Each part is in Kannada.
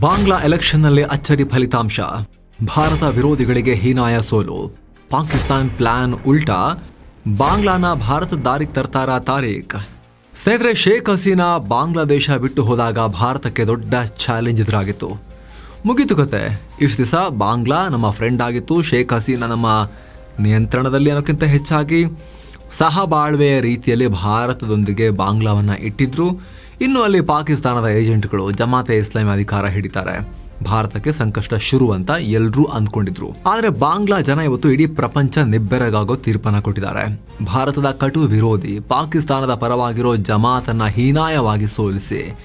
ಬಾಂಗ್ಲಾ ಎಲೆಕ್ಷನ್ನಲ್ಲಿ ಅಚ್ಚರಿ ಫಲಿತಾಂಶ. ಭಾರತ ವಿರೋಧಿಗಳಿಗೆ ಹೀನಾಯ ಸೋಲು. ಪಾಕಿಸ್ತಾನ್ ಪ್ಲಾನ್ ಉಲ್ಟಾ. ಬಾಂಗ್ಲಾನ ಭಾರತ ದಾರಿಗೆ ತರ್ತಾರ ತಾರೀಕ್ ಸ್ನೇಹಿತರೆ, ಶೇಖ್ ಹಸೀನಾ ಬಾಂಗ್ಲಾದೇಶ ಬಿಟ್ಟು ಹೋದಾಗ ಭಾರತಕ್ಕೆ ದೊಡ್ಡ ಚಾಲೆಂಜ್ ಎದುರಾಗಿತ್ತು. ಮುಗೀತು ಕತೆ. ಇಷ್ಟು ದಿವಸ ಬಾಂಗ್ಲಾ ನಮ್ಮ ಫ್ರೆಂಡ್ ಆಗಿತ್ತು. ಶೇಖ್ ಹಸೀನಾ ನಮ್ಮ ನಿಯಂತ್ರಣದಲ್ಲಿ ಅನ್ನೋಕ್ಕಿಂತ ಹೆಚ್ಚಾಗಿ. ಸಹಬಾಳ್ವೆಯ ರೀತಿಯಲ್ಲಿ ಭಾರತದೊಂದಿಗೆ ಬಾಂಗ್ಲಾವನ್ನು ಇಟ್ಟಿದ್ರು. ಇನ್ನು ಅಲ್ಲಿ ಪಾಕಿಸ್ತಾನದ ಏಜೆಂಟ್ಗಳು ಜಮಾತೆ ಇಸ್ಲಾಮಿ ಅಧಿಕಾರ ಹಿಡಿತಾರೆ. ಭಾರತಕ್ಕೆ ಸಂಕಷ್ಟ ಶುರು ಅಂತ ಎಲ್ಲರೂ ಅಂದ್ಕೊಂಡಿದ್ರು. ಆದ್ರೆ ಬಾಂಗ್ಲಾ ಜನ ಇವತ್ತು ಇಡೀ ಪ್ರಪಂಚ ನಿಬ್ಬೆರಗಾಗೋ ತೀರ್ಪನ್ನ ಕೊಟ್ಟಿದ್ದಾರೆ. ಭಾರತದ ಕಟು ವಿರೋಧಿ ಪಾಕಿಸ್ತಾನದ ಪರವಾಗಿರೋ ಜಮಾತನ್ನ ಹೀನಾಯವಾಗಿ ಸೋಲಿಸಿ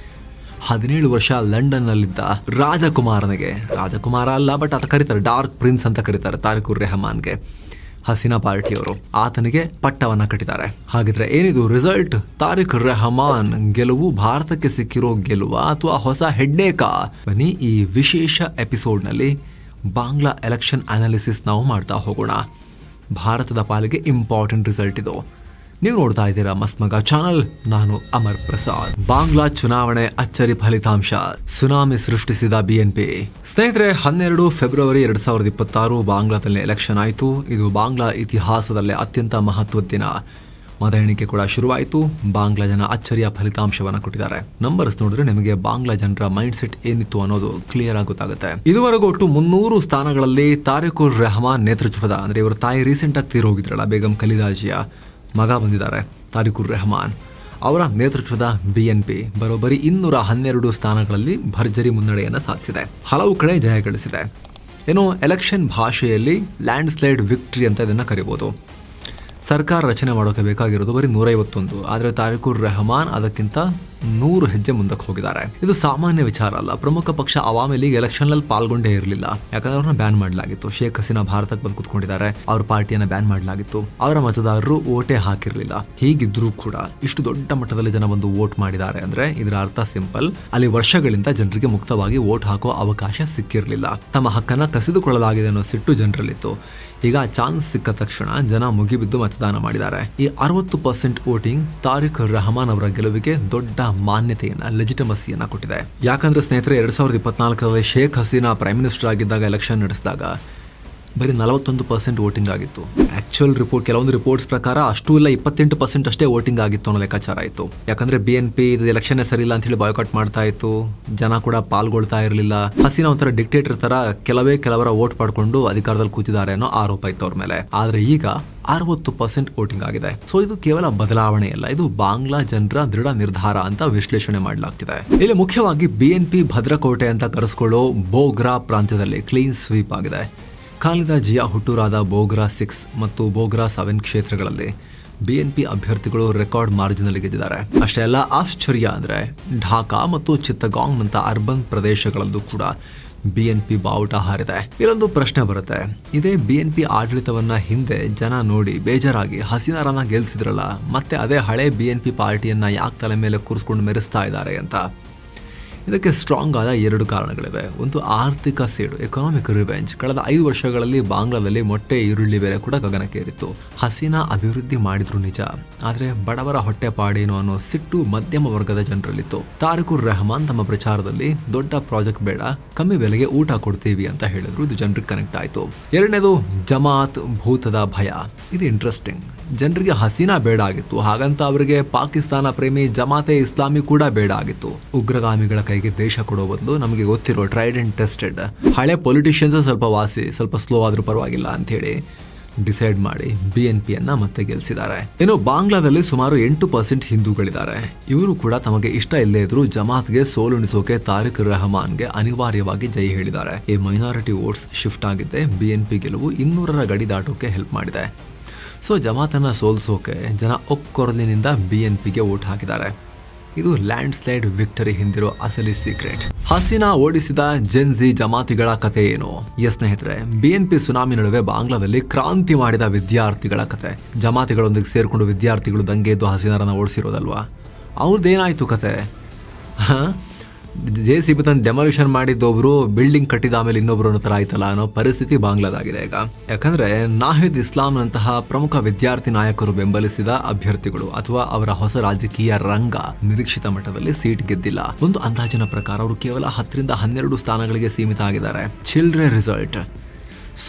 ಹದಿನೇಳು ವರ್ಷ ಲಂಡನ್ನಲ್ಲಿದ್ದ ರಾಜಕುಮಾರನಿಗೆ. ರಾಜಕುಮಾರ ಅಲ್ಲ ಬಟ್ ಅದು ಕರೀತಾರೆ ಡಾರ್ಕ್ ಪ್ರಿನ್ಸ್ ಅಂತ ಕರೀತಾರೆ ತಾರಿಕುರ್ ರೆಹಮಾನ್ಗೆ. ಹಸೀನಾ ಪಾರ್ಟಿಯವರು ಆತನಿಗೆ ಪಟ್ಟವನ್ನ ಕಟ್ಟಿದ್ದಾರೆ. ಹಾಗಿದ್ರೆ ಏನಿದು? ರಿಸಲ್ಟ್ ತಾರಿಕ್ ರೆಹಮಾನ್ ಗೆಲುವು ಭಾರತಕ್ಕೆ ಸಿಕ್ಕಿರೋ ಗೆಲುವ ಅಥವಾ ಹೊಸ ಹೆಡ್ಡೇಕ ಬನ್ನಿ ಈ ವಿಶೇಷ ಎಪಿಸೋಡ್ನಲ್ಲಿ ಬಾಂಗ್ಲಾ ಎಲೆಕ್ಷನ್ ಅನಾಲಿಸಿಸ್ ನಾವು ಮಾಡ್ತಾ ಹೋಗೋಣ. ಭಾರತದ ಪಾಲಿಗೆ ಇಂಪಾರ್ಟೆಂಟ್ ರಿಸಲ್ಟ್ ಇದು. ನೀವು ನೋಡ್ತಾ ಇದ್ದೀರಾ ಮಸ್ಮಗ ಮಗ ಚಾನಲ್. ನಾನು ಅಮರ್ ಪ್ರಸಾದ್. ಬಾಂಗ್ಲಾ ಚುನಾವಣೆ ಅಚ್ಚರಿ ಫಲಿತಾಂಶ. ಸುನಾಮಿ ಸೃಷ್ಟಿಸಿದ ಬಿಎನ್ಪಿ ಸ್ನೇಹಿತರೆ, ಹನ್ನೆರಡು ಫೆಬ್ರವರಿ ಎರಡ್ ಸಾವಿರದ ಇಪ್ಪತ್ತಾರು ಬಾಂಗ್ಲಾದಲ್ಲಿ ಎಲೆಕ್ಷನ್ ಆಯಿತು. ಇದು ಬಾಂಗ್ಲಾ ಇತಿಹಾಸದಲ್ಲೇ ಅತ್ಯಂತ ಮಹತ್ವದ ದಿನ. ಮತ ಎಣಿಕೆ ಕೂಡ ಶುರುವಾಯಿತು. ಬಾಂಗ್ಲಾ ಜನ ಅಚ್ಚರಿಯ ಫಲಿತಾಂಶವನ್ನು ಕೊಟ್ಟಿದ್ದಾರೆ. ನಂಬರ್ಸ್ ನೋಡಿದ್ರೆ ನಿಮಗೆ ಬಾಂಗ್ಲಾ ಜನರ ಮೈಂಡ್ ಸೆಟ್ ಏನಿತ್ತು ಅನ್ನೋದು ಕ್ಲಿಯರ್ ಆಗುತ್ತಾಗುತ್ತೆ ಗೊತ್ತಾಗುತ್ತೆ. ಇದುವರೆಗೂ ಒಟ್ಟು ಮುನ್ನೂರು ಸ್ಥಾನಗಳಲ್ಲಿ ತಾರಿಕುರ್ ರೆಹಮಾನ್ ನೇತೃತ್ವದ, ಅಂದ್ರೆ ಇವರ ತಾಯಿ ರೀಸೆಂಟ್ ಆಗಿ ತೀರೋಗಿದ್ರಲ್ಲ, ಬೇಗಂ ಖಲೀದಾಜಿಯ ಮಗ ಬಂದಿದ್ದಾರೆ ತಾರಿಕುರ್ ರೆಹಮಾನ್ ಅವರ ನೇತೃತ್ವದ ಬಿಎನ್ಪಿ ಬರೋಬ್ಬರಿ ಇನ್ನೂರ ಹನ್ನೆರಡು ಸ್ಥಾನಗಳಲ್ಲಿ ಭರ್ಜರಿ ಮುನ್ನಡೆಯನ್ನು ಸಾಧಿಸಿದೆ. ಹಲವು ಕಡೆ ಜಯ ಗಳಿಸಿದೆ. ಏನು ಎಲೆಕ್ಷನ್ ಭಾಷೆಯಲ್ಲಿ ಲ್ಯಾಂಡ್ ಸ್ಲೈಡ್ ವಿಕ್ಟ್ರಿ ಅಂತ ಇದನ್ನು ಕರಿಬೋದು. ಸರ್ಕಾರ ರಚನೆ ಮಾಡೋಕೆ ಬೇಕಾಗಿರೋದು ಬರೀ ನೂರೈವತ್ತೊಂದು. ಆದರೆ ತಾರಿಕುರ್ ರೆಹಮಾನ್ ಅದಕ್ಕಿಂತ ನೂರು ಹೆಜ್ಜೆ ಮುಂದಕ್ಕೆ ಹೋಗಿದ್ದಾರೆ. ಇದು ಸಾಮಾನ್ಯ ವಿಚಾರ ಅಲ್ಲ. ಪ್ರಮುಖ ಪಕ್ಷ ಅವಾಮಿ ಲೀಗ್ ಎಲೆಕ್ಷನ್ ಅಲ್ಲಿ ಪಾಲ್ಗೊಂಡೇ ಇರಲಿಲ್ಲ. ಯಾಕಂದ್ರೆ ಅವ್ರನ್ನ ಬ್ಯಾನ್ ಮಾಡಲಾಗಿತ್ತು. ಶೇಖ್ ಹಸೀನಾ ಭಾರತಕ್ಕೆ ಬಂದು ಕುತ್ಕೊಂಡಿದ್ದಾರೆ. ಅವ್ರ ಪಾರ್ಟಿಯನ್ನ ಬ್ಯಾನ್ ಮಾಡಲಾಗಿತ್ತು. ಅವರ ಮತದಾರರು ಓಟೇ ಹಾಕಿರಲಿಲ್ಲ. ಹೀಗಿದ್ರೂ ಕೂಡ ಇಷ್ಟು ದೊಡ್ಡ ಮಟ್ಟದಲ್ಲಿ ಜನ ಬಂದು ವೋಟ್ ಮಾಡಿದ್ದಾರೆ ಅಂದ್ರೆ ಇದರ ಅರ್ಥ ಸಿಂಪಲ್. ಅಲ್ಲಿ ವರ್ಷಗಳಿಂದ ಜನರಿಗೆ ಮುಕ್ತವಾಗಿ ವೋಟ್ ಹಾಕೋ ಅವಕಾಶ ಸಿಕ್ಕಿರಲಿಲ್ಲ. ತಮ್ಮ ಹಕ್ಕನ್ನ ಕಸಿದುಕೊಳ್ಳಲಾಗಿದೆ ಅನ್ನೋ ಸಿಟ್ಟು ಜನರಲ್ಲಿತ್ತು. ಈಗ ಚಾನ್ಸ್ ಸಿಕ್ಕ ತಕ್ಷಣ ಜನ ಮುಗಿಬಿದ್ದು ಮತದಾನ ಮಾಡಿದ್ದಾರೆ. ಈ ಅರವತ್ತು ಪರ್ಸೆಂಟ್ ವೋಟಿಂಗ್ ತಾರಿಕ್ ರಹಮಾನ್ ಅವರ ಗೆಲುವಿಗೆ ದೊಡ್ಡ ಮಾನ್ಯತೆಯನ್ನ ಲೆಜಿಟಮಸಿಯನ್ನ ಕೊಟ್ಟಿದೆ. ಯಾಕಂದ್ರೆ ಸ್ನೇಹಿತರೆ, ಎರಡ್ ಸಾವಿರದ ಇಪ್ಪತ್ನಾಲ್ಕರಲ್ಲಿ ಶೇಖ್ ಹಸೀನಾ ಪ್ರೈಮ್ ಮಿನಿಸ್ಟರ್ ಆಗಿದ್ದಾಗ ಎಲೆಕ್ಷನ್ ನಡೆಸಿದಾಗ ಬರೀ ನಲವತ್ತೊಂದು ಪರ್ಸೆಂಟ್ ವೋಟಿಂಗ್ ಆಗಿತ್ತು. ಆಕ್ಚುಯಲ್ ರಿಪೋರ್ಟ್ ಕೆಲವೊಂದು ರಿಪೋರ್ಟ್ಸ್ ಪ್ರಕಾರ ಅಷ್ಟು ಇಲ್ಲ, ಇಪ್ಪತ್ತೆಂಟು ಪರ್ಸೆಂಟ್ ಅಷ್ಟೇ ವೋಟಿಂಗ್ ಆಗಿತ್ತು ಅನ್ನೋ ಲೆಕ್ಕಾಚಾರ ಆಯಿತು. ಯಾಕಂದ್ರೆ ಬಿ ಎನ್ ಪಿ ಇದು ಎಲೆಕ್ಷನ್ ಸರಿ ಇಲ್ಲ ಅಂತ ಹೇಳಿ ಬಾಯ್ಕಾಟ್ ಮಾಡ್ತಾ ಇತ್ತು. ಜನ ಕೂಡ ಪಾಲ್ಗೊಳ್ತಾ ಇರಲಿಲ್ಲ. ಹಸಿನ ಒಂಥರ ಡಿಕ್ಟೇಟರ್ ತರ ಕೆಲವೇ ಕೆಲವರ ವೋಟ್ ಪಡ್ಕೊಂಡು ಅಧಿಕಾರದಲ್ಲಿ ಕೂತಿದ್ದಾರೆ ಅನ್ನೋ ಆರೋಪ ಇತ್ತು ಅವ್ರ ಮೇಲೆ. ಆದ್ರೆ ಈಗ ಅರವತ್ತು ಪರ್ಸೆಂಟ್ ವೋಟಿಂಗ್ ಆಗಿದೆ. ಸೊ ಇದು ಕೇವಲ ಬದಲಾವಣೆ ಅಲ್ಲ, ಇದು ಬಾಂಗ್ಲಾ ಜನರ ದೃಢ ನಿರ್ಧಾರ ಅಂತ ವಿಶ್ಲೇಷಣೆ ಮಾಡಲಾಗ್ತಿದೆ. ಇಲ್ಲಿ ಮುಖ್ಯವಾಗಿ ಬಿಎನ್ಪಿ ಭದ್ರಕೋಟೆ ಅಂತ ಕರೆಸ್ಕೊಳ್ಳೋ ಬೋಗ್ರಾ ಪ್ರಾಂತ್ಯದಲ್ಲಿ ಕ್ಲೀನ್ ಸ್ವೀಪ್ ಆಗಿದೆ. ಖಾಲಿದಾ ಜಿಯಾ ಹುಟ್ಟೂರಾದ ಬೋಗ್ರಾ ಸಿಕ್ಸ್ ಮತ್ತು ಬೋಗ್ರಾ ಸೆವೆನ್ ಕ್ಷೇತ್ರಗಳಲ್ಲಿ ಬಿಎನ್ಪಿ ಅಭ್ಯರ್ಥಿಗಳು ರೆಕಾರ್ಡ್ ಮಾರ್ಜಿನಲ್ಲಿ ಗೆದ್ದಿದ್ದಾರೆ. ಅಷ್ಟೇ ಅಲ್ಲ, ಆಶ್ಚರ್ಯ ಅಂದ್ರೆ ಢಾಕಾ ಮತ್ತು ಚಿತ್ತಗಾಂಗ್ ನಂತ ಅರ್ಬನ್ ಪ್ರದೇಶಗಳಲ್ಲೂ ಕೂಡ ಬಿಎನ್ಪಿ ಬಾವುಟ ಹಾರಿದೆ. ಇಲ್ಲೊಂದು ಪ್ರಶ್ನೆ ಬರುತ್ತೆ, ಇದೇ ಬಿಎನ್ಪಿ ಆಡಳಿತವನ್ನ ಹಿಂದೆ ಜನ ನೋಡಿ ಬೇಜಾರಾಗಿ ಹಸೀನಾರನ್ನ ಗೆಲ್ಸಿದ್ರಲ್ಲ, ಮತ್ತೆ ಅದೇ ಹಳೆ ಬಿಎನ್ಪಿ ಪಾರ್ಟಿಯನ್ನ ಯಾಕೆ ತಲೆ ಮೇಲೆ ಕೂರಿಸ್ಕೊಂಡು ಮೆರೆಸ್ತಾ ಇದ್ದಾರೆ ಅಂತ? ಇದಕ್ಕೆ ಸ್ಟ್ರಾಂಗ್ ಆದ ಎರಡು ಕಾರಣಗಳಿವೆ. ಒಂದು ಆರ್ಥಿಕ ಸೇಡು ಎಕನಾಮಿಕ್ ರಿವೆಂಜ್ ಕಳೆದ ಐದು ವರ್ಷಗಳಲ್ಲಿ ಬಾಂಗ್ಲಾದಲ್ಲಿ ಮೊಟ್ಟೆ, ಈರುಳ್ಳಿ ಬೆಲೆ ಕೂಡ ಗಗನಕ್ಕೇರಿತ್ತು. ಹಸೀನಾ ಅಭಿವೃದ್ಧಿ ಮಾಡಿದ್ರು ನಿಜ. ಆದರೆ ಬಡವರ ಹೊಟ್ಟೆ ಪಾಡೇನು ಅನ್ನೋ ಸಿಟ್ಟು ಮಧ್ಯಮ ವರ್ಗದ ಜನರಲ್ಲಿತ್ತು. ತಾರಿಕುರ್ ರೆಹಮಾನ್ ತಮ್ಮ ಪ್ರಚಾರದಲ್ಲಿ, ದೊಡ್ಡ ಪ್ರಾಜೆಕ್ಟ್ ಬೇಡ, ಕಮ್ಮಿ ಬೆಲೆಗೆ ಊಟ ಕೊಡ್ತೀವಿ ಅಂತ ಹೇಳಿದ್ರು. ಇದು ಜನರಿಗೆ ಕನೆಕ್ಟ್ ಆಯಿತು. ಎರಡನೇದು, ಜಮಾತ್ ಭೂತದ ಭಯ. ಇದು ಇಂಟ್ರೆಸ್ಟಿಂಗ್ ಜನರಿಗೆ ಹಸೀನಾ ಬೇಡ ಆಗಿತ್ತು. ಹಾಗಂತ ಅವರಿಗೆ ಪಾಕಿಸ್ತಾನ ಪ್ರೇಮಿ ಜಮಾತೆ ಇಸ್ಲಾಮಿ ಕೂಡ ಬೇಡ ಆಗಿತ್ತು. ಉಗ್ರಗಾಮಿಗಳ ಕೈಗೆ ದೇಶ ಕೊಡೋ ಬದಲು ನಮಗೆ ಗೊತ್ತಿರೋ ಟ್ರೈಡ್ ಅಂಡ್ ಟೆಸ್ಟೆಡ್ ಹಳೆ ಪೊಲಿಟಿಷಿಯನ್ಸ್ ಸ್ವಲ್ಪ ವಾಸಿ, ಸ್ವಲ್ಪ ಸ್ಲೋ ಆದರೂ ಪರವಾಗಿಲ್ಲ ಅಂತ ಹೇಳಿ ಡಿಸೈಡ್ ಮಾಡಿ ಬಿ ಎನ್ ಪಿಯನ್ನ ಮತ್ತೆ ಗೆಲ್ಲಿಸಿದ್ದಾರೆ ಇನ್ನು ಬಾಂಗ್ಲಾದಲ್ಲಿ ಸುಮಾರು ಎಂಟು ಪರ್ಸೆಂಟ್ ಹಿಂದೂಗಳಿದ್ದಾರೆ. ಇವರು ಕೂಡ ತಮಗೆ ಇಷ್ಟ ಇಲ್ಲೇ ಇದ್ರು ಜಮಾತ್ಗೆ ಸೋಲುಣಿಸೋಕೆ ತಾರಿಕ್ ರೆಹಮಾನ್ಗೆ ಅನಿವಾರ್ಯವಾಗಿ ಜೈ ಹೇಳಿದ್ದಾರೆ. ಈ ಮೈನಾರಿಟಿ ವೋಟ್ಸ್ ಶಿಫ್ಟ್ ಆಗಿದ್ದೆ ಬಿ ಎನ್ ಪಿ ಗೆಲುವು ಇನ್ನೂರರ ಗಡಿ ದಾಟೋಕೆ ಹೆಲ್ಪ್ ಮಾಡಿದೆ. ಸೊ ಜಮಾತನ್ನು ಸೋಲ್ಸೋಕೆ ಜನ ಒಕ್ಕೊರಲಿನಿಂದ ಬಿ ಎನ್ ಪಿಗೆ ವೋಟ್ ಹಾಕಿದ್ದಾರೆ. ಇದು ಲ್ಯಾಂಡ್ ಸ್ಲೈಡ್ ವಿಕ್ಟರಿ ಹಿಂದಿರೋ ಅಸಲಿ ಸೀಕ್ರೆಟ್. ಹಸೀನಾ ಓಡಿಸಿದ ಜೆನ್ಜಿ ಜಮಾತಿಗಳ ಕತೆ ಏನು? ಎಸ್ ಸ್ನೇಹಿತರೆ ಬಿಎನ್ಪಿ ಸುನಾಮಿ ನಡುವೆ ಬಾಂಗ್ಲಾದಲ್ಲಿ ಕ್ರಾಂತಿ ಮಾಡಿದ ವಿದ್ಯಾರ್ಥಿಗಳ ಕತೆ. ಜಮಾತಿಗಳೊಂದಿಗೆ ಸೇರಿಕೊಂಡು ವಿದ್ಯಾರ್ಥಿಗಳು ದಂಗೆ ಎದ್ದು ಹಸೀನಾರನ್ನ ಓಡಿಸಿರೋದಲ್ವಾ? ಅವ್ರದ್ದೇನಾಯ್ತು ಕತೆ? ಹ? ಜೆ ಸಿ ಬಿ ತಂದು ಡೆಮಾಲಿಷನ್ ಮಾಡಿದ್ದೊಬ್ರು ಬಿಲ್ಡಿಂಗ್ ಕಟ್ಟಿದ ಆಮೇಲೆ ಇನ್ನೊಬ್ರು ಅನ್ನೋ ಥರ ಆಯ್ತಲ್ಲ ಅನ್ನೋ ಪರಿಸ್ಥಿತಿ ಬಾಂಗ್ಲಾದಾಗಿದೆ ಈಗ. ಯಾಕಂದ್ರೆ ನಾಹಿದ್ ಇಸ್ಲಾಂನಂತಹ ಪ್ರಮುಖ ವಿದ್ಯಾರ್ಥಿ ನಾಯಕರು ಬೆಂಬಲಿಸಿದ ಅಭ್ಯರ್ಥಿಗಳು ಅಥವಾ ಅವರ ಹೊಸ ರಾಜಕೀಯ ರಂಗ ನಿರೀಕ್ಷಿತ ಮಟ್ಟದಲ್ಲಿ ಸೀಟ್ ಗೆದ್ದಿಲ್ಲ. ಒಂದು ಅಂದಾಜಿನ ಪ್ರಕಾರ ಅವರು ಕೇವಲ ಹತ್ತರಿಂದ ಹನ್ನೆರಡು ಸ್ಥಾನಗಳಿಗೆ ಸೀಮಿತ ಆಗಿದ್ದಾರೆ. ಚಿಲ್ಡ್ರೆ ರಿಸಲ್ಟ್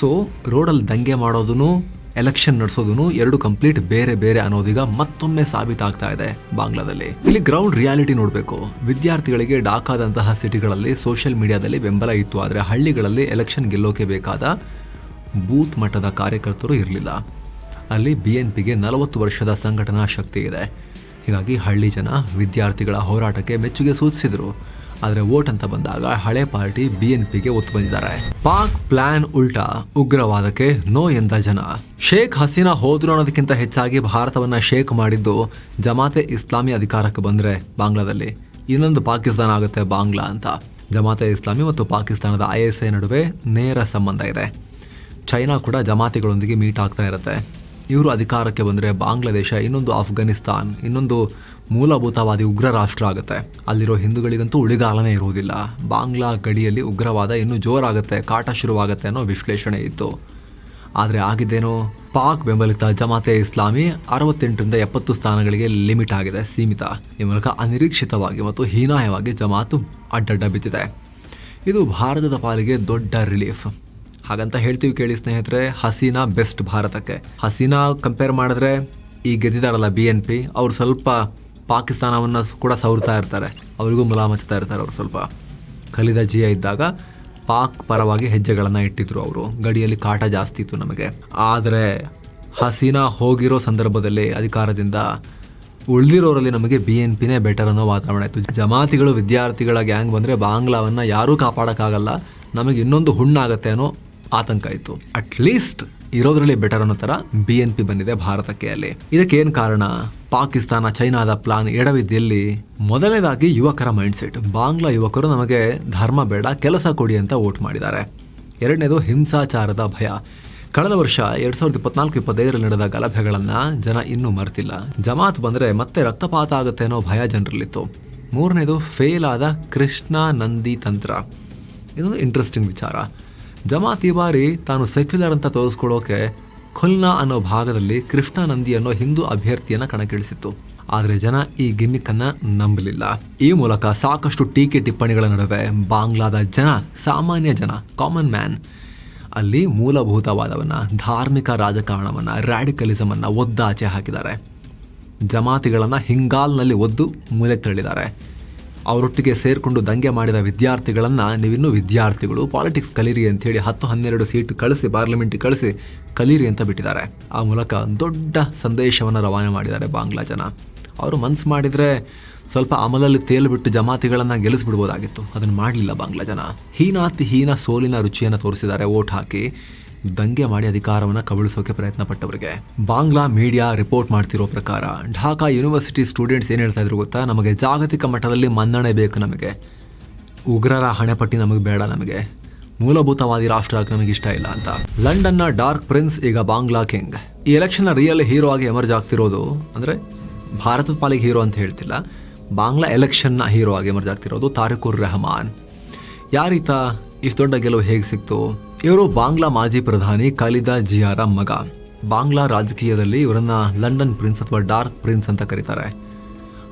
ಸೊ ರೋಡಲ್ಲಿ ದಂಗೆ ಮಾಡೋದನ್ನು ಎಲೆಕ್ಷನ್ ನಡೆಸೋದನ್ನು ಎರಡು ಕಂಪ್ಲೀಟ್ ಬೇರೆ ಬೇರೆ ಅನ್ನೋದೀಗ ಮತ್ತೊಮ್ಮೆ ಸಾಬೀತಾಗ್ತಾ ಇದೆ ಬಾಂಗ್ಲಾದಲ್ಲಿ. ಇಲ್ಲಿ ಗ್ರೌಂಡ್ ರಿಯಾಲಿಟಿ ನೋಡಬೇಕು. ವಿದ್ಯಾರ್ಥಿಗಳಿಗೆ ಡಾಕಾದಂತಹ ಸಿಟಿಗಳಲ್ಲಿ ಸೋಷಿಯಲ್ ಮೀಡಿಯಾದಲ್ಲಿ ಬೆಂಬಲ ಇತ್ತು ಆದರೆ ಹಳ್ಳಿಗಳಲ್ಲಿ ಎಲೆಕ್ಷನ್ ಗೆಲ್ಲೋಕೆ ಬೇಕಾದ ಬೂತ್ ಮಟ್ಟದ ಕಾರ್ಯಕರ್ತರು ಇರಲಿಲ್ಲ. ಅಲ್ಲಿ ಬಿ ಎನ್ ಪಿಗೆ ನಲವತ್ತು ವರ್ಷದ ಸಂಘಟನಾ ಶಕ್ತಿ ಇದೆ. ಹೀಗಾಗಿ ಹಳ್ಳಿ ಜನ ವಿದ್ಯಾರ್ಥಿಗಳ ಹೋರಾಟಕ್ಕೆ ಮೆಚ್ಚುಗೆ ಸೂಚಿಸಿದರು. ಆದರೆ ವೋಟ್ ಅಂತ ಬಂದಾಗ ಹಳೆ ಪಾರ್ಟಿ ಬಿ ಎನ್ ಒತ್ತು ಬಂದಿದ್ದಾರೆ ಪಾಕ್ ಪ್ಲಾನ್ ಉಲ್ಟಾ, ಉಗ್ರವಾದಕ್ಕೆ ನೋ ಎಂದ ಜನ. ಶೇಖ್ ಹಸೀನಾ ಹೋದ್ರು ಅನ್ನೋದಕ್ಕಿಂತ ಹೆಚ್ಚಾಗಿ ಭಾರತವನ್ನ ಶೇಕ್ ಮಾಡಿದ್ದು ಜಮಾತೆ ಇಸ್ಲಾಮಿ ಅಧಿಕಾರಕ್ಕೆ ಬಂದ್ರೆ ಬಾಂಗ್ಲಾದಲ್ಲಿ. ಇನ್ನೊಂದು ಪಾಕಿಸ್ತಾನ ಆಗುತ್ತೆ ಬಾಂಗ್ಲಾ ಅಂತ. ಜಮಾತೆ ಇಸ್ಲಾಮಿ ಮತ್ತು ಪಾಕಿಸ್ತಾನದ ಐ ಎಸ್ ಐ ನಡುವೆ ನೇರ ಸಂಬಂಧ ಇದೆ. ಚೈನಾ ಕೂಡ ಜಮಾತಿಗಳೊಂದಿಗೆ ಮೀಟ್ ಆಗ್ತಾ ಇರುತ್ತೆ. ಇವರು ಅಧಿಕಾರಕ್ಕೆ ಬಂದರೆ ಬಾಂಗ್ಲಾದೇಶ, ಇನ್ನೊಂದು ಅಫ್ಘಾನಿಸ್ತಾನ್ ಇನ್ನೊಂದು ಮೂಲಭೂತವಾದಿ ಉಗ್ರ ರಾಷ್ಟ್ರ ಆಗುತ್ತೆ. ಅಲ್ಲಿರೋ ಹಿಂದೂಗಳಿಗಂತೂ ಉಳಿಗಾಲನೇ ಇರುವುದಿಲ್ಲ ಬಾಂಗ್ಲಾ ಗಡಿಯಲ್ಲಿ ಉಗ್ರವಾದ ಇನ್ನೂ ಜೋರಾಗುತ್ತೆ, ಕಾಟ ಶುರುವಾಗುತ್ತೆ ಅನ್ನೋ ವಿಶ್ಲೇಷಣೆ ಇತ್ತು. ಆದರೆ ಆಗಿದ್ದೇನು? ಪಾಕ್ ಬೆಂಬಲಿತ ಜಮಾತೆ ಇಸ್ಲಾಮಿ ಅರವತ್ತೆಂಟರಿಂದ ಎಪ್ಪತ್ತು ಸ್ಥಾನಗಳಿಗೆ ಲಿಮಿಟ್ ಆಗಿದೆ, ಸೀಮಿತ. ಈ ಮೂಲಕ ಅನಿರೀಕ್ಷಿತವಾಗಿ ಮತ್ತು ಹೀನಾಯವಾಗಿ ಜಮಾತು ಅಡ್ಡಡ್ಡ ಬಿದ್ದಿದೆ. ಇದು ಭಾರತದ ಪಾಲಿಗೆ ದೊಡ್ಡ ರಿಲೀಫ್. ಹಾಗಂತ ಹೇಳ್ತೀವಿ ಕೇಳಿ ಸ್ನೇಹಿತರೆ, ಹಸೀನಾ ಬೆಸ್ಟ್ ಭಾರತಕ್ಕೆ. ಹಸೀನಾ ಕಂಪೇರ್ ಮಾಡಿದ್ರೆ ಈ ಗೆದ್ದಿದಾರಲ್ಲ ಬಿ ಎನ್ ಪಿ ಅವ್ರು ಸ್ವಲ್ಪ ಪಾಕಿಸ್ತಾನವನ್ನು ಕೂಡ ಸವರ್ತಾ ಇರ್ತಾರೆ. ಅವರಿಗೂ ಮುಲಾಮಚ್ತಾ ಇರ್ತಾರೆ ಅವ್ರು ಸ್ವಲ್ಪ. ಕಲಿದ ಜಿಯ ಇದ್ದಾಗ ಪಾಕ್ ಪರವಾಗಿ ಹೆಜ್ಜೆಗಳನ್ನು ಇಟ್ಟಿದ್ರು ಅವರು. ಗಡಿಯಲ್ಲಿ ಕಾಟ ಜಾಸ್ತಿ ಇತ್ತು ನಮಗೆ. ಆದರೆ ಹಸೀನಾ ಹೋಗಿರೋ ಸಂದರ್ಭದಲ್ಲಿ ಅಧಿಕಾರದಿಂದ ಉಳಿದಿರೋರಲ್ಲಿ ನಮಗೆ ಬಿ ಎನ್ ಪಿನೇ ಬೆಟರ್ ಅನ್ನೋ ವಾತಾವರಣ ಇತ್ತು. ಜಮಾತಿಗಳು, ವಿದ್ಯಾರ್ಥಿಗಳ ಗ್ಯಾಂಗ್ ಬಂದರೆ ಬಾಂಗ್ಲಾವನ್ನು ಯಾರೂ ಕಾಪಾಡೋಕ್ಕಾಗಲ್ಲ. ನಮಗೆ ಇನ್ನೊಂದು ಹುಣ್ಣಾಗತ್ತೆ ಅನ್ನೋ ಆತಂಕ ಇತ್ತು. ಅಟ್ ಲೀಸ್ಟ್ ಇರೋದ್ರಲ್ಲಿ ಬೆಟರ್ ಅನ್ನೋ ತರ ಬಿ ಎನ್ ಪಿ ಬಂದಿದೆ ಭಾರತಕ್ಕೆ ಅಲ್ಲಿ. ಇದಕ್ಕೆ ಏನು ಕಾರಣ? ಪಾಕಿಸ್ತಾನ, ಚೈನಾದ ಪ್ಲಾನ್ ಎಡವಿದ್ದಲ್ಲಿ ಮೊದಲನೇದಾಗಿ ಯುವಕರ ಮೈಂಡ್ ಸೆಟ್ ಬಾಂಗ್ಲಾ ಯುವಕರು ನಮಗೆ ಧರ್ಮ ಬೇಡ, ಕೆಲಸ ಕೊಡಿ ಅಂತ ವೋಟ್ ಮಾಡಿದ್ದಾರೆ. ಎರಡನೇದು ಹಿಂಸಾಚಾರದ ಭಯ. ಕಳೆದ ವರ್ಷ ಎರಡ್ ಸಾವಿರದ ಇಪ್ಪತ್ನಾಲ್ಕು, ಇಪ್ಪತ್ತೈದರಲ್ಲಿ ನಡೆದ ಗಲಭೆಗಳನ್ನ ಜನ ಇನ್ನೂ ಮರ್ತಿಲ್ಲ. ಜಮಾತ್ ಬಂದ್ರೆ ಮತ್ತೆ ರಕ್ತಪಾತ ಆಗುತ್ತೆ ಅನ್ನೋ ಭಯ ಜನರಲ್ಲಿತ್ತು. ಮೂರನೇದು ಫೇಲ್ ಆದ ಕೃಷ್ಣ ನಂದಿ ತಂತ್ರ. ಇದೊಂದು ಇಂಟ್ರೆಸ್ಟಿಂಗ್ ವಿಚಾರ. ಜಮಾತ್ ಈ ಬಾರಿ ತಾನು ಸೆಕ್ಯುಲರ್ ಅಂತ ತೋರಿಸ್ಕೊಳ್ಳೋಕೆ ಖುಲ್ನಾ ಅನ್ನೋ ಭಾಗದಲ್ಲಿ ಕೃಷ್ಣ ನಂದಿ ಅನ್ನೋ ಹಿಂದೂ ಅಭ್ಯರ್ಥಿಯನ್ನ ಕಣಕ್ಕಿಳಿಸಿತ್ತು. ಆದರೆ ಜನ ಈ ಗಿಮ್ಮಿಕ್ ಅನ್ನ ನಂಬಲಿಲ್ಲ. ಈ ಮೂಲಕ ಸಾಕಷ್ಟು ಟೀಕೆ ಟಿಪ್ಪಣಿಗಳ ನಡುವೆ ಬಾಂಗ್ಲಾದ ಜನ, ಸಾಮಾನ್ಯ ಜನ ಕಾಮನ್ ಮ್ಯಾನ್ ಅಲ್ಲಿ ಮೂಲಭೂತವಾದವನ್ನ, ಧಾರ್ಮಿಕ ರಾಜಕಾರಣವನ್ನು ರ್ಯಾಡಿಕಲಿಸಮನ್ನು ಒದ್ದಾಚೆ ಹಾಕಿದ್ದಾರೆ. ಜಮಾತಿಗಳನ್ನ ಹಿಂಗಾಲ್ನಲ್ಲಿ ಒದ್ದು ಮೂಲೆ ತಳ್ಳಿದ್ದಾರೆ ಅವರೊಟ್ಟಿಗೆ ಸೇರಿಕೊಂಡು ದಂಗೆ ಮಾಡಿದ ವಿದ್ಯಾರ್ಥಿಗಳನ್ನು ನೀವಿನ್ನೂ ವಿದ್ಯಾರ್ಥಿಗಳು ಪಾಲಿಟಿಕ್ಸ್ ಕಲೀರಿ ಅಂತ ಹೇಳಿ ಹತ್ತು ಹನ್ನೆರಡು ಸೀಟ್ ಕಳಿಸಿ ಪಾರ್ಲಿಮೆಂಟ್ ಕಳಿಸಿ ಕಲೀರಿ ಅಂತ ಬಿಟ್ಟಿದ್ದಾರೆ. ಆ ಮೂಲಕ ದೊಡ್ಡ ಸಂದೇಶವನ್ನು ರವಾನೆ ಮಾಡಿದ್ದಾರೆ ಬಾಂಗ್ಲಾ ಜನ. ಅವರು ಮನ್ಸು ಮಾಡಿದರೆ ಸ್ವಲ್ಪ ಅಮಲಲ್ಲಿ ತೇಲ್ಬಿಟ್ಟು ಜಮಾತಿಗಳನ್ನು ಗೆಲ್ಲಿಸ್ಬಿಡ್ಬೋದಾಗಿತ್ತು. ಅದನ್ನು ಮಾಡಲಿಲ್ಲ ಬಾಂಗ್ಲಾ ಜನ. ಹೀನಾತಿ ಹೀನ ಸೋಲಿನ ರುಚಿಯನ್ನು ತೋರಿಸಿದ್ದಾರೆ, ಓಟ್ ಹಾಕಿ. ದಂಗೆ ಮಾಡಿ ಅಧಿಕಾರವನ್ನು ಕಬಳಿಸೋಕೆ ಪ್ರಯತ್ನ ಪಟ್ಟವರಿಗೆ ಬಾಂಗ್ಲಾ ಮೀಡಿಯಾ ರಿಪೋರ್ಟ್ ಮಾಡ್ತಿರೋ ಪ್ರಕಾರ, ಢಾಕಾ ಯೂನಿವರ್ಸಿಟಿ ಸ್ಟೂಡೆಂಟ್ಸ್ ಏನು ಹೇಳ್ತಾ ಇದ್ರು ಗೊತ್ತಾ? ನಮಗೆ ಜಾಗತಿಕ ಮಟ್ಟದಲ್ಲಿ ಮನ್ನಣೆ ಬೇಕು ನಮಗೆ. ಉಗ್ರರ ಹಣೆಪಟ್ಟಿ ನಮಗೆ ಬೇಡ ನಮಗೆ. ಮೂಲಭೂತವಾದಿ ರಾಷ್ಟ್ರ ನಮಗೆ ಇಷ್ಟ ಇಲ್ಲ ಅಂತ. ಲಂಡನ್ನ ಡಾರ್ಕ್ ಪ್ರಿನ್ಸ್ ಈಗ ಬಾಂಗ್ಲಾ ಕಿಂಗ್. ಈ ಎಲೆಕ್ಷನ್ ರಿಯಲ್ ಹೀರೋ ಆಗಿ ಎಮರ್ಜ್ ಆಗ್ತಿರೋದು ಅಂದ್ರೆ ಭಾರತದ ಪಾಲಿಗೆ ಹೀರೋ ಅಂತ ಹೇಳ್ತಿಲ್ಲ. ಬಾಂಗ್ಲಾ ಎಲೆಕ್ಷನ್ನ ಹೀರೋ ಆಗಿ ಎಮರ್ಜ್ ಆಗ್ತಿರೋದು ತಾರಿಕುರ್ ರೆಹಮಾನ್. ಯಾರೀತ? ಇಷ್ಟು ದೊಡ್ಡ ಗೆಲುವು ಹೇಗೆ ಸಿಕ್ತು? ಇವರು ಬಾಂಗ್ಲಾ ಮಾಜಿ ಪ್ರಧಾನಿ ಖಾಲಿದಾ ಜಿಯಾರ ಮಗ. ಬಾಂಗ್ಲಾ ರಾಜಕೀಯದಲ್ಲಿ ಇವರನ್ನ ಲಂಡನ್ ಪ್ರಿನ್ಸ್ ಅಥವಾ ಡಾರ್ಕ್ ಪ್ರಿನ್ಸ್ ಅಂತ ಕರೀತಾರೆ.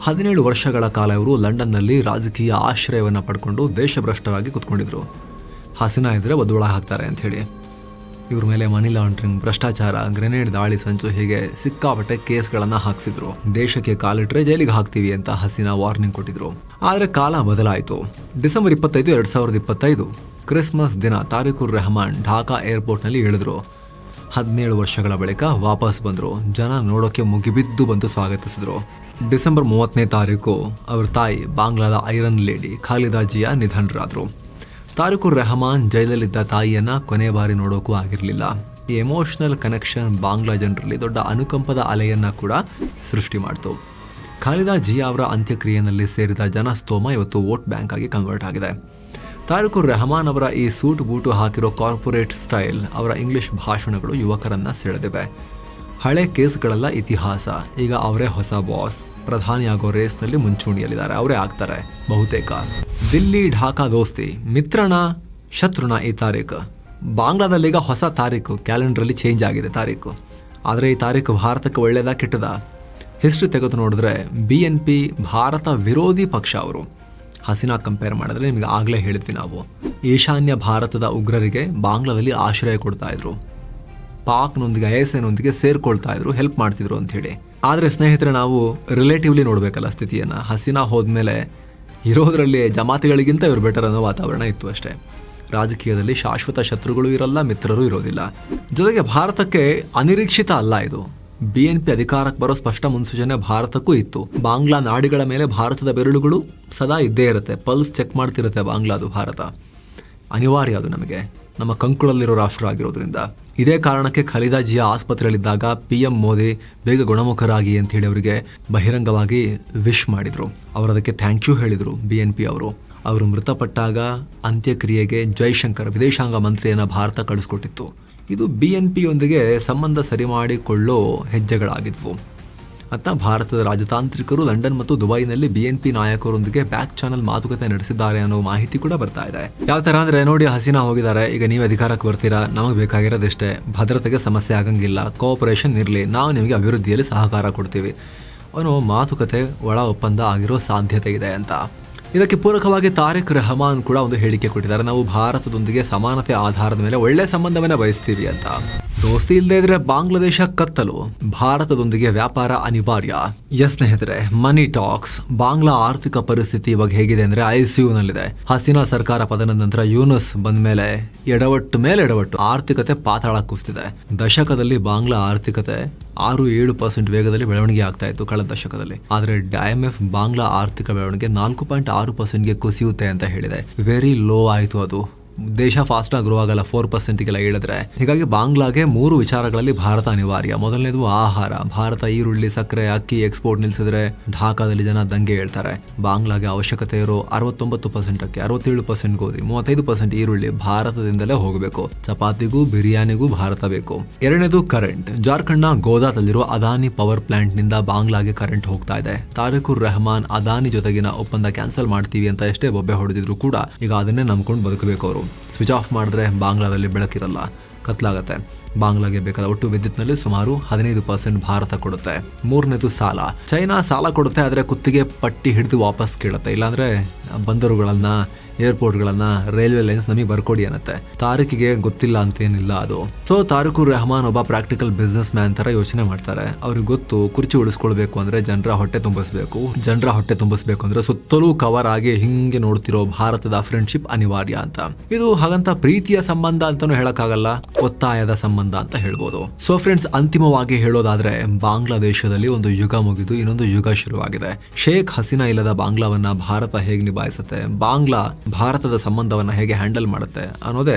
ಹದಿನೇಳು ವರ್ಷಗಳ ಕಾಲ ಇವರು ಲಂಡನ್ನಲ್ಲಿ ರಾಜಕೀಯ ಆಶ್ರಯವನ್ನು ಪಡ್ಕೊಂಡು ದೇಶಭ್ರಷ್ಟರಾಗಿ ಕುತ್ಕೊಂಡಿದ್ರು. ಹಸಿನ ಇದ್ರೆ ಒದ್ದೊಳ ಹಾಕ್ತಾರೆ ಅಂತ ಹೇಳಿ. ಇವ್ರ ಮೇಲೆ ಮನಿ ಲಾಂಡ್ರಿಂಗ್ ಭ್ರಷ್ಟಾಚಾರ ಗ್ರೆನೇಡ್ ದಾಳಿ ಸಂಚು ಹೀಗೆ ಸಿಕ್ಕಾಪಟ್ಟೆ ಕೇಸ್ಗಳನ್ನು ಹಾಕ್ಸಿದ್ರು. ದೇಶಕ್ಕೆ ಕಾಲಿಟ್ರೆ ಜೈಲಿಗೆ ಹಾಕ್ತೀವಿ ಅಂತ ಹಸಿನಾ ವಾರ್ನಿಂಗ್ ಕೊಟ್ಟಿದ್ರು. ಆದರೆ ಕಾಲ ಬದಲಾಯಿತು. ಡಿಸೆಂಬರ್ ಇಪ್ಪತ್ತೈದು, ಎರಡ್ ಸಾವಿರದ ಇಪ್ಪತ್ತೈದು. ಕ್ರಿಸ್ಮಸ್ ದಿನ ತಾರಿಕುರ್ ರೆಹಮಾನ್ ಢಾಕಾ ಏರ್ಪೋರ್ಟ್ನಲ್ಲಿ ಇಳಿದ್ರು. ಹದಿನೇಳು ವರ್ಷಗಳ ಬಳಿಕ ವಾಪಸ್ ಬಂದರು. ಜನ ನೋಡೋಕೆ ಮುಗಿಬಿದ್ದು ಬಂದು ಸ್ವಾಗತಿಸಿದ್ರು. ಡಿಸೆಂಬರ್ ಮೂವತ್ತನೇ ತಾರೀಕು, ಅವ್ರ ತಾಯಿ ಬಾಂಗ್ಲಾದ ಐರನ್ ಲೇಡಿ ಖಾಲಿದಾಜಿಯ ನಿಧನರಾದರು ನಿಧನರಾದ್ರು. ತಾರಿಕುರ್ ರೆಹಮಾನ್ ಜೈಲಲ್ಲಿದ್ದ ತಾಯಿಯನ್ನ ಕೊನೆ ಬಾರಿ ನೋಡೋಕ್ಕೂ ಆಗಿರಲಿಲ್ಲ. ಈ ಎಮೋಷನಲ್ ಕನೆಕ್ಷನ್ ಬಾಂಗ್ಲಾ ಜನರಲ್ಲಿ ದೊಡ್ಡ ಅನುಕಂಪದ ಅಲೆಯನ್ನ ಕೂಡ ಸೃಷ್ಟಿ ಮಾಡಿತು. ಖಾಲಿದಾ ಜಿ ಅವರ ಅಂತ್ಯಕ್ರಿಯೆಯಲ್ಲಿ ಸೇರಿದ ಜನಸ್ತೋಮ ಇವತ್ತು ವೋಟ್ ಬ್ಯಾಂಕ್ ಆಗಿ ಕನ್ವರ್ಟ್ ಆಗಿದೆ. ತಾರಿಕುರ್ ರೆಹಮಾನ್ ಅವರ ಈ ಸೂಟ್ ಬೂಟು ಹಾಕಿರೋ ಕಾರ್ಪೊರೇಟ್ ಸ್ಟೈಲ್ ಅವರ ಇಂಗ್ಲಿಷ್ ಭಾಷಣಗಳು ಯುವಕರನ್ನ ಸೆಳೆದಿವೆ. ಹಳೆ ಕೇಸ್ಗಳೆಲ್ಲ ಇತಿಹಾಸ. ಈಗ ಅವರೇ ಹೊಸ ಬಾಸ್ ಪ್ರಧಾನಿಯಾಗೋ ರೇಸ್ನಲ್ಲಿ ಮುಂಚೂಣಿಯಲ್ಲಿದ್ದಾರೆ. ಅವರೇ ಆಗ್ತಾರೆ ಬಹುತೇಕ. ದಿಲ್ಲಿ ಢಾಕಾ ದೋಸ್ತಿ ಮಿತ್ರಣ ಶತ್ರುನ ಈ ತಾರೀಕು. ಬಾಂಗ್ಲಾದಲ್ಲಿ ಈಗ ಹೊಸ ತಾರೀಕು, ಕ್ಯಾಲೆಂಡ್ರಲ್ಲಿ ಚೇಂಜ್ ಆಗಿದೆ ತಾರೀಕು. ಆದರೆ ಈ ತಾರೀಕು ಭಾರತಕ್ಕೆ ಒಳ್ಳೆಯದಾ ಕೆಟ್ಟದ? ಹಿಸ್ಟ್ರಿ ತೆಗೆದು ನೋಡಿದ್ರೆ ಬಿ ಎನ್ ಪಿ ಭಾರತ ವಿರೋಧಿ ಪಕ್ಷ ಅವರು. ಹಸಿನಾ ಕಂಪೇರ್ ಮಾಡಿದ್ರೆ ನಿಮಗೆ ಆಗಲೇ ಹೇಳಿದ್ವಿ ನಾವು. ಈಶಾನ್ಯ ಭಾರತದ ಉಗ್ರರಿಗೆ ಬಾಂಗ್ಲಾದಲ್ಲಿ ಆಶ್ರಯ ಕೊಡ್ತಾ ಇದ್ರು. ಪಾಕ್ನೊಂದಿಗೆ ಐ ಎಸ್ ಐನೊಂದಿಗೆ ಸೇರ್ಕೊಳ್ತಾ ಇದ್ರು ಹೆಲ್ಪ್ ಮಾಡ್ತಿದ್ರು ಅಂತ ಹೇಳಿ ಆದರೆ ಸ್ನೇಹಿತರೆ, ನಾವು ರಿಲೇಟಿವ್ಲಿ ನೋಡಬೇಕಲ್ಲ ಸ್ಥಿತಿಯನ್ನು. ಹಸಿನಾ ಹೋದ್ಮೇಲೆ ಇರೋದರಲ್ಲಿ ಜಮಾತಿಗಳಿಗಿಂತ ಇವರು ಬೆಟರ್ ಅನ್ನೋ ವಾತಾವರಣ ಇತ್ತು ಅಷ್ಟೇ. ರಾಜಕೀಯದಲ್ಲಿ ಶಾಶ್ವತ ಶತ್ರುಗಳು ಇರಲ್ಲ, ಮಿತ್ರರು ಇರೋದಿಲ್ಲ. ಜೊತೆಗೆ ಭಾರತಕ್ಕೆ ಅನಿರೀಕ್ಷಿತ ಅಲ್ಲ ಇದು. ಬಿ ಎನ್ ಪಿ ಅಧಿಕಾರಕ್ಕೆ ಬರೋ ಸ್ಪಷ್ಟ ಮುನ್ಸೂಚನೆ ಭಾರತಕ್ಕೂ ಇತ್ತು. ಬಾಂಗ್ಲಾ ನಾಡಿಗಳ ಮೇಲೆ ಭಾರತದ ಬೆರಳುಗಳು ಸದಾ ಇದ್ದೇ ಇರುತ್ತೆ. ಪಲ್ಸ್ ಚೆಕ್ ಮಾಡ್ತಿರುತ್ತೆ ಬಾಂಗ್ಲಾದು ಭಾರತ. ಅನಿವಾರ್ಯ ಅದು ನಮಗೆ. ನಮ್ಮ ಕಂಕುಳಲ್ಲಿರೋ ರಾಷ್ಟ್ರ ಆಗಿರೋದ್ರಿಂದ. ಇದೇ ಕಾರಣಕ್ಕೆ ಖಲೀದಾ ಜಿಯಾ ಆಸ್ಪತ್ರೆಯಲ್ಲಿದ್ದಾಗ ಪಿ ಎಂ ಮೋದಿ ಬೇಗ ಗುಣಮುಖರಾಗಿ ಅಂತ ಹೇಳಿ ಅವರಿಗೆ ಬಹಿರಂಗವಾಗಿ ವಿಶ್ ಮಾಡಿದ್ರು. ಅವರು ಅದಕ್ಕೆ ಥ್ಯಾಂಕ್ ಯು ಹೇಳಿದರು ಬಿ ಎನ್ ಪಿ ಅವರು. ಅವರು ಮೃತಪಟ್ಟಾಗ ಅಂತ್ಯಕ್ರಿಯೆಗೆ ಜೈಶಂಕರ್ ವಿದೇಶಾಂಗ ಮಂತ್ರಿಯನ್ನು ಭಾರತ ಕಳಿಸ್ಕೊಟ್ಟಿತ್ತು. ಇದು ಬಿ ಎನ್ ಪಿಯೊಂದಿಗೆ ಸಂಬಂಧ ಸರಿ ಮಾಡಿಕೊಳ್ಳೋ ಹೆಜ್ಜೆಗಳಾಗಿದ್ವು. ಅತ್ತ ಭಾರತದ ರಾಜತಾಂತ್ರಿಕರು ಲಂಡನ್ ಮತ್ತು ದುಬೈನಲ್ಲಿ ಬಿಎನ್ಪಿ ನಾಯಕರೊಂದಿಗೆ ಬ್ಯಾಕ್ ಚಾನಲ್ ಮಾತುಕತೆ ನಡೆಸಿದ್ದಾರೆ ಅನ್ನೋ ಮಾಹಿತಿ ಕೂಡ ಬರ್ತಾ ಇದೆ. ಯಾವ ತರ ಅಂದ್ರೆ ನೋಡಿ, ಹಸೀನಾ ಹೋಗಿದ್ದಾರೆ. ಈಗ ನೀವು ಅಧಿಕಾರಕ್ಕೆ ಬರ್ತೀರಾ? ನಮಗೆ ಬೇಕಾಗಿರೋದಷ್ಟೇ. ಭದ್ರತೆಗೆ ಸಮಸ್ಯೆ ಆಗಂಗಿಲ್ಲ. ಕೋಆಪರೇಷನ್ ಇರಲಿ. ನಾವು ನಿಮಗೆ ಅಭಿವೃದ್ಧಿಯಲ್ಲಿ ಸಹಕಾರ ಕೊಡ್ತೀವಿ. ಅವನು ಮಾತುಕತೆ ಒಳ ಒಪ್ಪಂದ ಆಗಿರೋ ಸಾಧ್ಯತೆ ಇದೆ ಅಂತ. ಇದಕ್ಕೆ ಪೂರಕವಾಗಿ ತಾರಿಕ್ ರೆಹಮಾನ್ ಕೂಡ ಒಂದು ಹೇಳಿಕೆ ಕೊಟ್ಟಿದ್ದಾರೆ. ನಾವು ಭಾರತದೊಂದಿಗೆ ಸಮಾನತೆ ಆಧಾರದ ಮೇಲೆ ಒಳ್ಳೆ ಸಂಬಂಧವನ್ನ ಬಯಸ್ತೀವಿ ಅಂತ. ದೋಸ್ತಿ ಇಲ್ಲದೆ ಇದ್ರೆ ಬಾಂಗ್ಲಾದೇಶ ಕತ್ತಲು. ಭಾರತದೊಂದಿಗೆ ವ್ಯಾಪಾರ ಅನಿವಾರ್ಯ. ಎಸ್ ಸ್ನೇಹಿತರೆ, ಮನಿ ಟಾಕ್ಸ್. ಬಾಂಗ್ಲಾ ಆರ್ಥಿಕ ಪರಿಸ್ಥಿತಿ ಇವಾಗ ಹೇಗಿದೆ ಅಂದ್ರೆ ಸಿ ಯುನಲ್ಲಿದೆ ಹಸೀನಾ ಸರ್ಕಾರ ಪತನದ ನಂತರ ಯೂನಸ್ ಬಂದ ಮೇಲೆ ಎಡವಟ್ಟು ಮೇಲೆ ಎಡವಟ್ಟು ಆರ್ಥಿಕತೆ ಪಾತಾಳ ಕುಸ್ತಿದೆ ದಶಕದಲ್ಲಿ ಬಾಂಗ್ಲಾ ಆರ್ಥಿಕತೆ ಆರು ಏಳು ಪರ್ಸೆಂಟ್ ವೇಗದಲ್ಲಿ ಬೆಳವಣಿಗೆ ಆಗ್ತಾ ಇತ್ತು ಕಳೆದ ದಶಕದಲ್ಲಿ. ಆದರೆ ಡಿಎಂಎಫ್ ಬಾಂಗ್ಲಾ ಆರ್ಥಿಕ ಬೆಳವಣಿಗೆ ನಾಲ್ಕು ಪಾಯಿಂಟ್ ಆರು ಪರ್ಸೆಂಟ್ಗೆ ಕುಸಿಯುತ್ತೆ ಅಂತ ಹೇಳಿದೆ. ವೆರಿ ಲೋ ಆಯಿತು ಅದು. ದೇಶ ಫಾಸ್ಟ್ ಆಗಿ ಗ್ರೋ ಆಗಲ್ಲ ಫೋರ್ ಪರ್ಸೆಂಟ್ಗೆಲ್ಲ ಹೇಳಿದ್ರೆ. ಹೀಗಾಗಿ ಬಾಂಗ್ಲಾಗೆ ಮೂರು ವಿಚಾರಗಳಲ್ಲಿ ಭಾರತ ಅನಿವಾರ್ಯ. ಮೊದಲನೇದು ಆಹಾರ. ಭಾರತ ಈರುಳ್ಳಿ, ಸಕ್ಕರೆ, ಅಕ್ಕಿ ಎಕ್ಸ್ಪೋರ್ಟ್ ನಿಲ್ಸಿದ್ರೆ ಢಾಕಾದಲ್ಲಿ ಜನ ದಂಗೆ ಹೇಳ್ತಾರೆ. ಬಾಂಗ್ಲಾಗೆ ಅವಶ್ಯಕತೆ ಇರೋ ಅರವತ್ತೊಂಬತ್ತು ಪರ್ಸೆಂಟ್ ಅಕ್ಕಿ ಅರವತ್ತೇಳು ಪರ್ಸೆಂಟ್ ಗೋಧಿ, ಮೂವತ್ತೈದು ಪರ್ಸೆಂಟ್ ಈರುಳ್ಳಿ ಭಾರತದಿಂದಲೇ ಹೋಗಬೇಕು. ಚಪಾತಿಗೂ, ಬಿರಿಯಾನಿಗೂ ಭಾರತ ಬೇಕು. ಎರಡನೇದು ಕರೆಂಟ್ ಜಾರ್ಖಂಡ್ನ ಗೋದಾದಲ್ಲಿರೋ ಅದಾನಿ ಪವರ್ ಪ್ಲಾಂಟ್ನಿಂದ ಬಾಂಗ್ಲಾಗೆ ಕರೆಂಟ್ ಹೋಗ್ತಾ ಇದೆ. ತಾರಿಕುರ್ ರೆಹಮಾನ್ ಅದಾನಿ ಜೊತೆಗಿನ ಒಪ್ಪಂದ ಕ್ಯಾನ್ಸಲ್ ಮಾಡ್ತೀವಿ ಅಂತ ಎಷ್ಟೇ ಬೊಬ್ಬೆ ಹೊಡೆದಿದ್ರು ಕೂಡ ಈಗ ಅದನ್ನೇ ನಂಬ್ಕೊಂಡು ಬದುಕಬೇಕು ಅವರು. ಸ್ವಿಚ್ ಆಫ್ ಮಾಡಿದ್ರೆ ಬಾಂಗ್ಲಾದಲ್ಲಿ ಬೆಳಕಿರಲ್ಲ, ಕತ್ಲಾಗತ್ತೆ. ಬಾಂಗ್ಲಾಗೆ ಬೇಕಾದ ಒಟ್ಟು ವಿದ್ಯುತ್ನಲ್ಲಿ ಸುಮಾರು ಹದಿನೈದು ಪರ್ಸೆಂಟ್ ಭಾರತ ಕೊಡುತ್ತೆ. ಮೂರನೇದು ಸಾಲ. ಚೈನಾ ಸಾಲ ಕೊಡುತ್ತೆ, ಆದರೆ ಕುತ್ತಿಗೆ ಪಟ್ಟಿ ಹಿಡಿದು ವಾಪಸ್ ಕೇಳುತ್ತೆ. ಇಲ್ಲಾಂದರೆ ಬಂದರುಗಳನ್ನ ಏರ್ಪೋರ್ಟ್ಗಳನ್ನ ರೈಲ್ವೆ ಲೈನ್ಸ್ ನಮಗೆ ಬರ್ಕೊಡಿ ಅನ್ನತ್ತೆ. ತಾರಕಿಗೆ ಗೊತ್ತಿಲ್ಲ ಅಂತೇನಿಲ್ಲ ಅದು. ಸೊ ತಾರಿಕುರ್ ರೆಹಮಾನ್ ಒಬ್ಬ ಪ್ರಾಕ್ಟಿಕಲ್ ಬಿಸ್ನೆಸ್ ಮ್ಯಾನ್ ತರ ಯೋಚನೆ ಮಾಡ್ತಾರೆ. ಅವ್ರಿಗೆ ಗೊತ್ತು ಕುರ್ಚಿ ಉಳಿಸ್ಕೊಳ್ಬೇಕು ಅಂದ್ರೆ ಜನರ ಹೊಟ್ಟೆ ತುಂಬಿಸ್ಬೇಕು. ಜನರ ಹೊಟ್ಟೆ ತುಂಬಿಸ್ಬೇಕು ಅಂದ್ರೆ ಸುತ್ತಲೂ ಕವರ್ ಆಗಿ ಹಿಂಗೆ ನೋಡ್ತಿರೋ ಭಾರತದ ಫ್ರೆಂಡ್ಶಿಪ್ ಅನಿವಾರ್ಯ ಅಂತ. ಇದು ಹಾಗಂತ ಪ್ರೀತಿಯ ಸಂಬಂಧ ಅಂತಾನೂ ಹೇಳಕ್ಕಾಗಲ್ಲ, ಒತ್ತಾಯದ ಸಂಬಂಧ ಅಂತ ಹೇಳ್ಬೋದು. ಸೊ ಫ್ರೆಂಡ್ಸ್ ಅಂತಿಮವಾಗಿ ಹೇಳೋದಾದ್ರೆ ಬಾಂಗ್ಲಾದೇಶದಲ್ಲಿ ಒಂದು ಯುಗ ಮುಗಿದು ಇನ್ನೊಂದು ಯುಗ ಶುರುವಾಗಿದೆ. ಶೇಖ್ ಹಸೀನಾ ಇಲ್ಲದ ಬಾಂಗ್ಲಾವನ್ನ ಭಾರತ ಹೇಗೆ ನಿಭಾಯಿಸುತ್ತೆ? ಬಾಂಗ್ಲಾ ಭಾರತದ ಸಂಬಂಧವನ್ನು ಹೇಗೆ ಹ್ಯಾಂಡಲ್ ಮಾಡುತ್ತೆ ಅನ್ನೋದೇ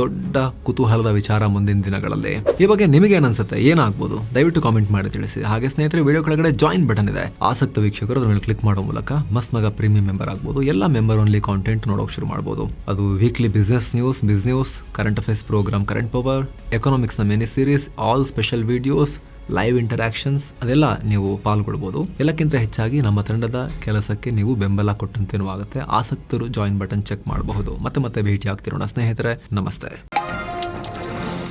ದೊಡ್ಡ ಕುತೂಹಲದ ವಿಚಾರ ಮುಂದಿನ ದಿನಗಳಲ್ಲಿ. ಈ ಬಗ್ಗೆ ನಿಮಗೆ ಅನ್ಸುತ್ತೆ ಏನಾಗ್ಬೋದು, ದಯವಿಟ್ಟು ಕಾಮೆಂಟ್ ಮಾಡಿ ತಿಳಿಸಿ. ಹಾಗೆ ಸ್ನೇಹಿತರೆ ವಿಡಿಯೋ ಕೆಳಗಡೆ ಜಾಯಿನ್ ಬಟನ್ ಇದೆ. ಆಸಕ್ತ ವೀಕ್ಷಕರು ಅದ್ರ ಮೇಲೆ ಕ್ಲಿಕ್ ಮಾಡೋ ಮೂಲಕ ಮಸ್ತ್ ಮಗ ಪ್ರೀಮಿಯಂ ಮೆಂಬರ್ ಆಗ್ಬೋದು. ಎಲ್ಲ ಮೆಂಬರ್ ಓನ್ಲಿ ಕಾಂಟೆಂಟ್ ನೋಡೋಕೆ ಶುರು ಮಾಡ್ಬೋದು. ಅದು weekly business news biz news current affairs programme current power ಎಕನಾಮಿಕ್ಸ್ನ many series all special videos live interactions ಅದೆಲ್ಲ ನೀವು ಪಾಲ್ಗೊಳ್ಬೋದು. ಎಲ್ಲಕ್ಕಿಂತ ಹೆಚ್ಚಾಗಿ ನಮ್ಮ ತಂಡದ ಕೆಲಸಕ್ಕೆ ನೀವು ಬೆಂಬಲ ಕೊಟ್ಟಂತೇನೂ ಆಗುತ್ತೆ ಆಸಕ್ತರು ಜಾಯಿನ್ ಬಟನ್ ಚೆಕ್ ಮಾಡಬಹುದು. ಮತ್ತೆ ಮತ್ತೆ ಭೇಟಿ ಆಗ್ತಿರೋಣ ಸ್ನೇಹಿತರೆ, ನಮಸ್ತೆ.